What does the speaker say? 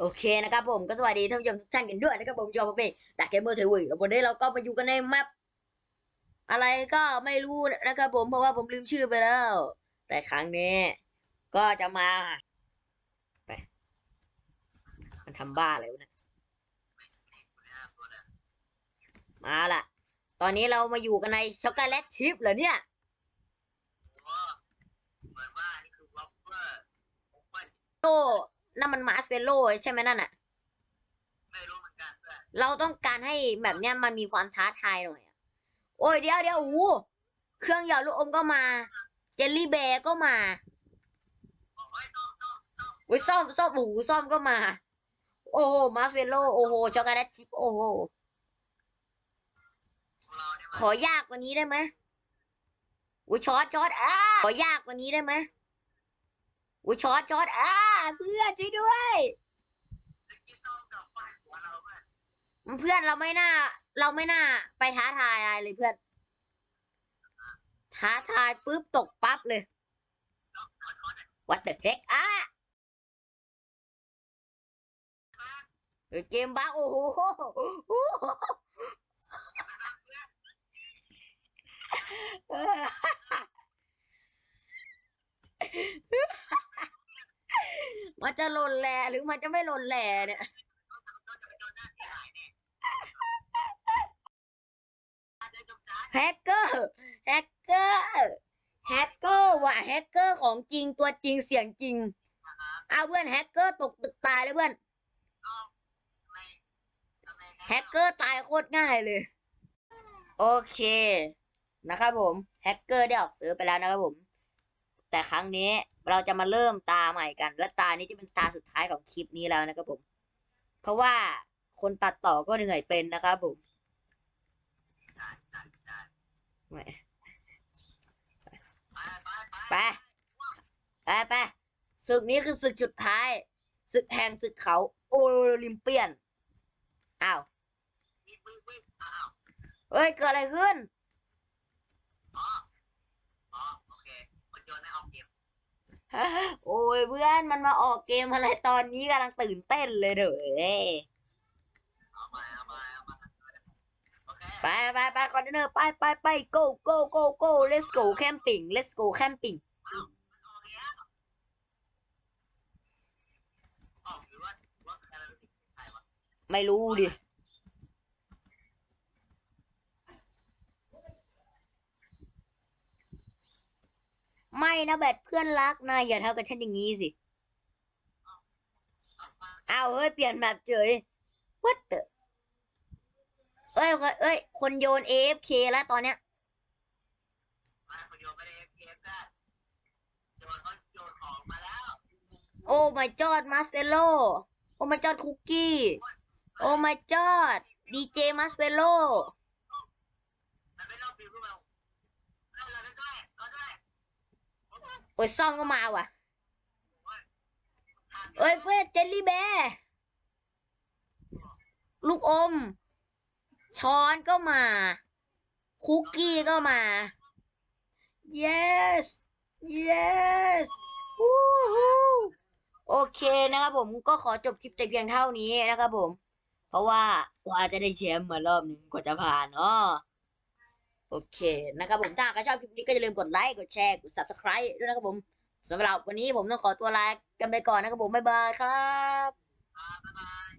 โอเคนะครับผมก็สวัสดีท่านผู้ชมทุกท่านกันด้วยนะครับผมจอมเองดักเกมเมอร์เทวีแล้ววันนี้เราก็มาอยู่กันในแมปอะไรก็ไม่รู้นะครับผมเพราะว่าผมลืมชื่อไปแล้ว แต่ครั้งนี้ ก็จะมาไปมันทำบ้าอะไรวะเนะมาละตอนนี้เรามาอยู่กันในช็อกโกแลตชิพเหรอเนี่ยโอ้ นั่นมันมาสเวลโลใช่ไหมนั่นอะไม่รู้เหมือนกันเพื่อนเราต้องการให้แบบเนี้ยมันมีความท้าทายหน่อยอะโอ้ยเดี๋ยวเดี๋ยวโอ้โหเครื่องหยอดลูกอมก็มา เจลลี่แบร์ก็มาบอกว่าต้องต้องต้องโอ้ยซ่อมซ่อมโอ้โหซ่อมก็มา โอ้โหมาสเวลโลโอ้โหช็อกโกแลตชิพโอ้โหของเราเนี่ยขอยากกว่านี้ได้ไหมอุ้ยช็อตช็อตอ่าขอยากกว่านี้ได้ไหม อุ้ยช็อตช็อตอ่าเพื่อนช่วยด้วยมันกินต้องกับไฟหัวเราเพื่อนเพื่อนเราไม่น่า เราไม่น่า ไปท้าทายอะไรเลยเพื่อน ท้าทายปุ๊บตกปั๊บเลยต้องขอโทษนะ What the heck อะเออเกมบ้าโอ้โหโอ้โหเออ มันจะหล่นแหล่หรือมันจะไม่หล่นแหล่เนี่ยแฮกเกอร์แฮกเกอร์แฮกเกอร์ว่ะแฮกเกอร์ของจริงตัวจริงเสียงจริงเอาเพื่อนแฮกเกอร์ตกตึกตายเลยเพื่อนแฮกเกอร์ตายโคตรง่ายเลย โอเคนะครับผมแฮกเกอร์ได้ออกซื้อไปแล้วนะครับผม แต่ครั้งนี้เราจะมาเริ่มตาใหม่กัน และตานี้จะเป็นตาสุดท้ายของคลิปนี้แล้วนะครับผม เพราะว่าคนตัดต่อก็เหนื่อยเป็นนะครับผมไมไปไปไปไปศึกนี้คือศึกสุดท้ายศึกแห่งศึกเขาโอลิมเปียน อ้าว เฮ้ย เกิดอะไรขึ้น อ๋ออ๋อโอเคคนโยนให้ออกเกม โอ้ยเพื่อนมันมาออกเกมอะไรตอนนี้กำลังตื่นเต้นเลยเด้อไปไปไปคอนเทนเนอร์ไปไปไป go go go go let's go camping let's go camping ไม่รู้ดิ ไม่นะแบทเพื่อนรักนายอย่าทำกับฉันอย่างนี้สิ เอาเฮ้ยเปลี่ยนแบบเฉย what the เอ้ยเอ้ย คนโยน AFK แล้วตอนเนี้ยคนโยนไม่ได้เกมได้โยนเขาโยนของมาแล้ว โอ้ my god มาสเ e โลโอ้ my god คุกกี้ โอ้ my god ดีเจมาสเ e โล มันไม่รอบบิวขึ้นมาเราเราได้เราได้ โอ้ยซ่องก็มาว่ะเอ้ยเพื่อนเจลลี่แบร์ลูกอม ช้อนก็มา คุกกี้ก็มา yes yes วู้ฮู้โอเคนะครับผมก็ขอจบคลิปแต่เพียงเท่านี้นะครับผม เพราะว่ากว่าจะได้แชมป์มารอบหนึ่งกว่าจะผ่านเนาะ โอเคนะครับผมถ้าใครชอบคลิปนี้ก็อย่าลืมกดไลค์กดแชร์กด subscribe ด้วยนะครับผมสำหรับวันนี้ผมต้องขอตัวลากันไปก่อนนะครับผมบ๊ายบายครับบ๊ายบาย